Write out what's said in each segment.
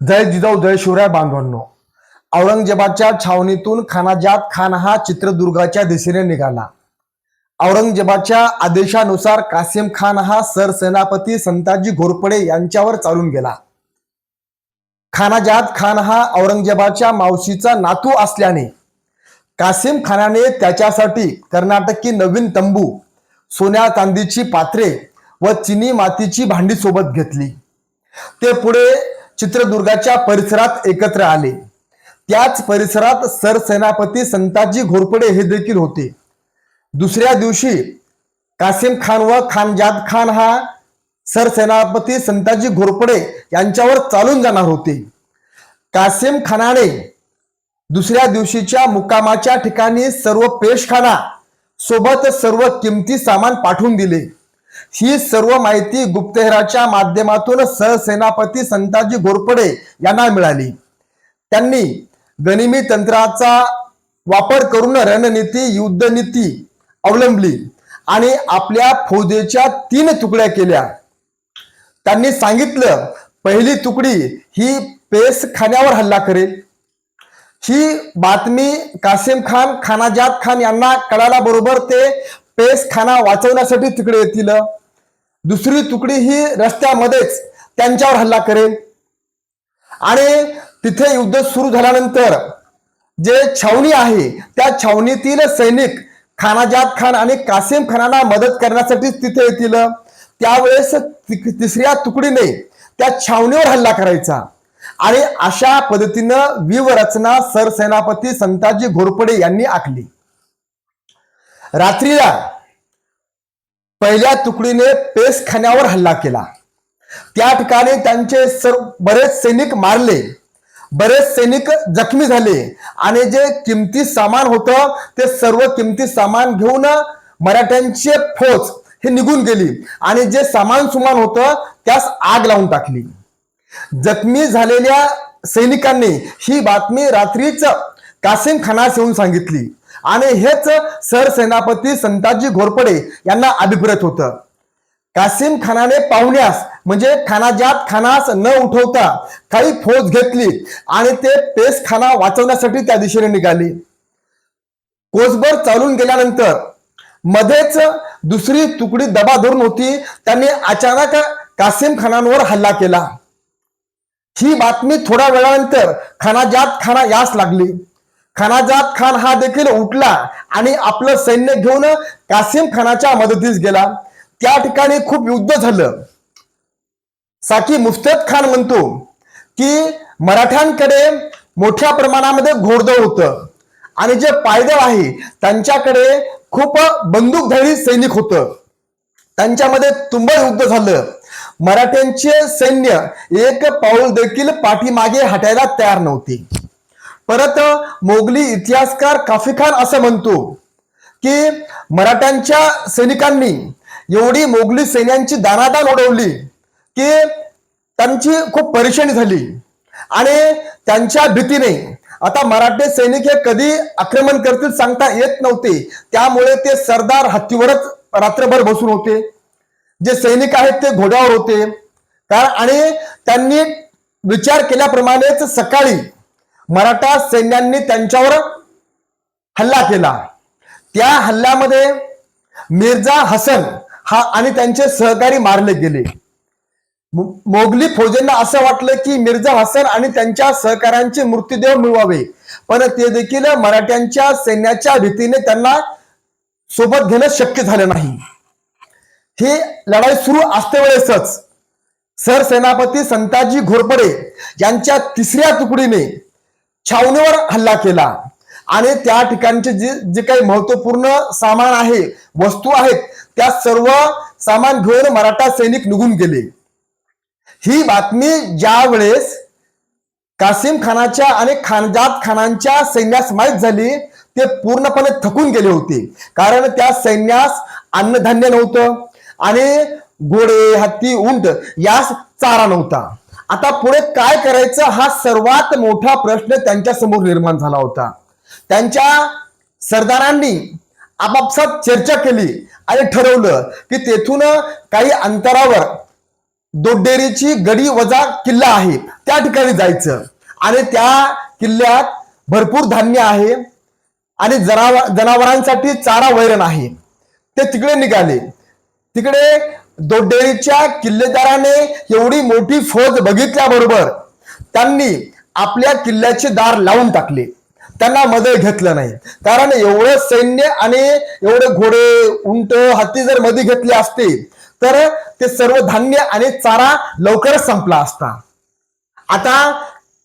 जय जिजाऊ जय शिवराय बांधवांनो. औरंगजेबाच्या छावणीतून खानाजात खान हा चित्रदुर्गाच्या दिशेने निघाला. औरंगजेबाच्या आदेशानुसार कासिम खान हा सरसेनापती संताजी घोरपडे यांच्यावर चालून गेला. खानाजात खान हा औरंगजेबाच्या मावशीचा नातू असल्याने कासिम खानाने त्याच्यासाठी कर्नाटकी नवीन तंबू सोन्या चांदीची पात्रे व चिनी मातीची भांडी सोबत घेतली. ते पुढे चित्रदुर्गाच्या परिसरात एकत्र आले. त्याच परिसरात सरसेनापती संताजी घोरपडे हे देखील होते. दुसऱ्या दिवशी कासिम खान व खानजाद खान हा सरसेनापती संताजी घोरपडे यांच्यावर चालून जाणार होते. कासिम खानाने दुसऱ्या दिवशीच्या मुक्कामाच्या ठिकाणी सर्व पेशखाना सोबत सर्व किमती सामान पाठवून दिले. ही सर्व माहिती गुप्तहेराच्या माध्यमातून सहसेनापती संताजी घोरपडे यांना मिळाली. त्यांनी गनिमी तंत्राचा वापर करून रणनीती युद्धनीती अवलंबली आणि आपल्या फौजेच्या तीन तुकड्या केल्या. त्यांनी सांगितलं पहिली तुकडी ही पेस खाण्यावर हल्ला करेल. ही बातमी कासिम खान खानाजाद खान यांना कळायला बरोबर ते पेस खाना वाचवण्यासाठी तिकडे येतील. दुसरी तुकडी ही रस्त्यामध्येच त्यांच्यावर हल्ला करेल. आणि तिथे युद्ध सुरू झाल्यानंतर जे छावणी आहे त्या छावणीतील सैनिक खानाजाद खान आणि कासिम खानाला मदत करण्यासाठी तिथे येतील. त्यावेळेस तिसऱ्या तुकडीने त्या छावणीवर हल्ला करायचा. आणि अशा पद्धतीनं व्यूहरचना सरसेनापती संताजी घोरपडे यांनी आखली. रात्रीला पहिल्या तुकडीने पेस खाण्यावर हल्ला केला. त्या ठिकाणी त्यांचे सर्व बरेच सैनिक मारले. बरेच सैनिक जखमी झाले आणि जे किमती सामान होतं ते सर्व किमती सामान घेऊन मराठ्यांचे फौज हे निघून गेली आणि जे सामान सुमान होतं त्यास आग लावून टाकली. जखमी झालेल्या सैनिकांनी ही बातमी रात्रीच कासिम खानास येऊन सांगितली. आणि हेच सरसेनापती संताजी घोरपडे यांना अभिप्रेत होतं. कासिम खानाने पाहुण्यास म्हणजे खानाजात खानास न उठवता काही फौज घेतली आणि ते पेस खाना वाचवण्यासाठी त्या दिशेने निघाली. कोसभर चालून गेल्यानंतर मध्येच दुसरी तुकडी दबा धरून होती. त्यांनी अचानक कासिम खानांवर हल्ला केला. ही बातमी थोड्या वेळानंतर खानाजात खाना यास लागली. खानाजात खान हा देखील उठला आणि आपलं सैन्य घेऊन कासिम खानाच्या मदतीस गेला. त्या ठिकाणी खूप युद्ध झालं. साकी मुस्तद खान म्हणतो की मराठ्यांकडे मोठ्या प्रमाणामध्ये घोडदळ होतं. आणि जे पायदळ आहे त्यांच्याकडे खूप बंदूकधारी सैनिक होतं. त्यांच्यामध्ये तुंबळ युद्ध झालं. मराठ्यांचे सैन्य एक पाऊल देखील पाठीमागे हटायला तयार नव्हते. परत मोगली इतिहासकार काफी खान असं म्हणतो की मराठ्यांच्या सैनिकांनी एवढी मोगली सैन्यांची दानादान उडवली की त्यांची खूप परेशानी झाली. आणि त्यांच्या भीतीने आता मराठी सैनिक हे कधी आक्रमण करतील सांगता येत नव्हते. त्यामुळे ते सरदार हत्तीवरच रात्रभर बसून होते. जे सैनिक आहेत ते घोड्यावर होते. कारण आणि त्यांनी विचार केल्याप्रमाणेच सकाळी मराठा सैन्यांनी त्यांच्यावर हल्ला केला. त्या हल्ल्यामध्ये मिर्झा हसन हा आणि त्यांचे सहकारी मारले गेले. मोगली फौजेंना असं वाटलं की मिर्झा हसन आणि त्यांच्या सहकाऱ्यांचे मृत्यूदेव मिळवावे. पण ते देखील मराठ्यांच्या सैन्याच्या भीतीने त्यांना सोबत घेणं शक्य झालं नाही. ही लढाई सुरू असतेवेळेसच सरसेनापती संताजी घोरपडे यांच्या तिसऱ्या तुकडीने छावणीवर हल्ला केला. आणि त्या ठिकाणचे जे जे काही महत्त्वपूर्ण सामान आहे वस्तू आहेत त्या सर्व सामान घेऊन मराठा सैनिक निघून गेले. ही बातमी ज्या वेळेस कासिम खानाच्या आणि खानजात खानांच्या सैन्यास माहीत झाली ते पूर्णपणे थकून गेले होते. कारण त्या सैन्यास अन्नधान्य नव्हतं आणि घोडे हत्ती उंट यास चारा नव्हता. आता पुढे काय करायचं हा सर्वात मोठा प्रश्न त्यांच्यासमोर निर्माण झाला होता. त्यांच्या सरदारांनी आपापसात चर्चा केली आणि ठरवलं की तेथून काही अंतरावर दोड्डेरीची गडी वजा किल्ला आहे त्या ठिकाणी जायचं. आणि त्या किल्ल्यात भरपूर धान्य आहे आणि जनावर जनावरांसाठी चारा वैरण आहे. ते तिकडे निघाले. तिकडे दोड्डेरीच्या किल्लेदाराने एवढी मोठी फौज बघितल्याबरोबर त्यांनी आपल्या किल्ल्याचे दार लावून टाकले. त्यांना मध्ये घेतलं नाही. कारण एवढं सैन्य आणि एवढे घोडे उंट हत्ती जर मध्ये घेतले असते तर ते सर्व धान्य आणि चारा लवकरच संपला असता. आता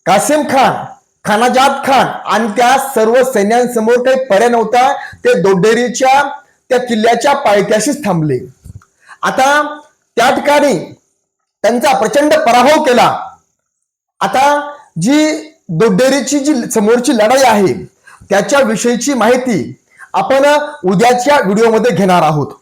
कासिम खान खानाजाद खान आणि त्या सर्व सैन्यांसमोर काही पर्याय नव्हता. ते दोड्डेरीच्या त्या किल्ल्याच्या पायथ्याशीच थांबले. आता त्या ठिकाणी त्यांचा प्रचंड पराभव केला. आता जी दोडेरीची जी समोरची लढाई आहे त्याच्या विषयीची माहिती आपण उद्याच्या व्हिडिओमध्ये घेणार आहोत.